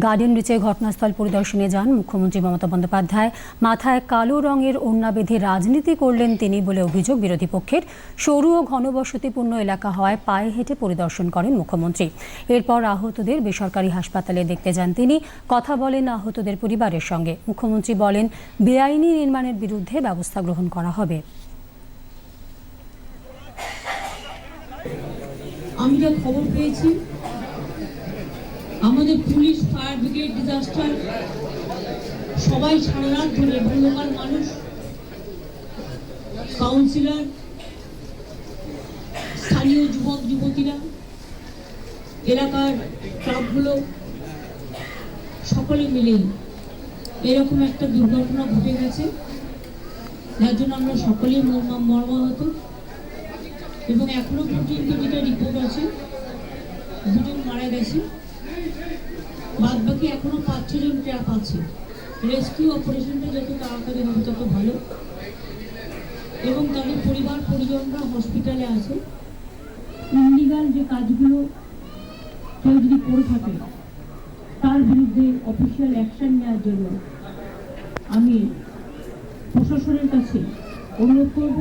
Garden রিচে ঘটনাস্থল পরিদর্শনে যান মুখ্যমন্ত্রী মমতা বন্দ্যোপাধ্যায়। মাথায় কালো রঙের ওড়না বেঁধে রাজনীতি করলেন তিনি বলে অভিযোগ বিরোধী পক্ষের। সরু ও ঘনবসতিপূর্ণ এলাকা হওয়ায় পায়ে হেঁটে পরিদর্শন করেন মুখ্যমন্ত্রী। এরপর আহতদের বেসরকারি হাসপাতালে দেখতে যান তিনি। কথা বলেন আহতদের পরিবারের সঙ্গে। মুখ্যমন্ত্রী বলেন, বেআইনি নির্মাণের বিরুদ্ধে ব্যবস্থা গ্রহণ করা হবে। আমি যা খবর পেয়েছি আমাদের পুলিশ, ফায়ার ব্রিগেড ডিজাস্টার সবাই সারা রাত ধরে এবং মানুষ কাউন্সিলর স্থানীয় যুবক, যুবতীরা, এলাকার ক্লাবগুলো, সকলে মিলেই এরকম একটা দুর্ঘটনা ঘটে গেছে। যার জন্য আমরা সকলেই মর্মা- মর্মাহত। এবং এখনও পর্যন্ত যেটা রিপোর্ট আছে, দুজন মারা গেছে। বাদ বাকি এখনও পাঁচ ছজন ট্র্যাপ আছে। রেস্কিউ অপারেশনটা যত তাড়াতাড়ি হবে তত ভালো। এবং তাদের পরিবার, পরিজনরা হসপিটালে আছে। ইন্ডিগাল যে কাজগুলো কেউ যদি করে থাকে, তার বিরুদ্ধে অফিসিয়াল অ্যাকশন নেওয়ার জন্য আমি প্রশাসনের কাছে অনুরোধ করব।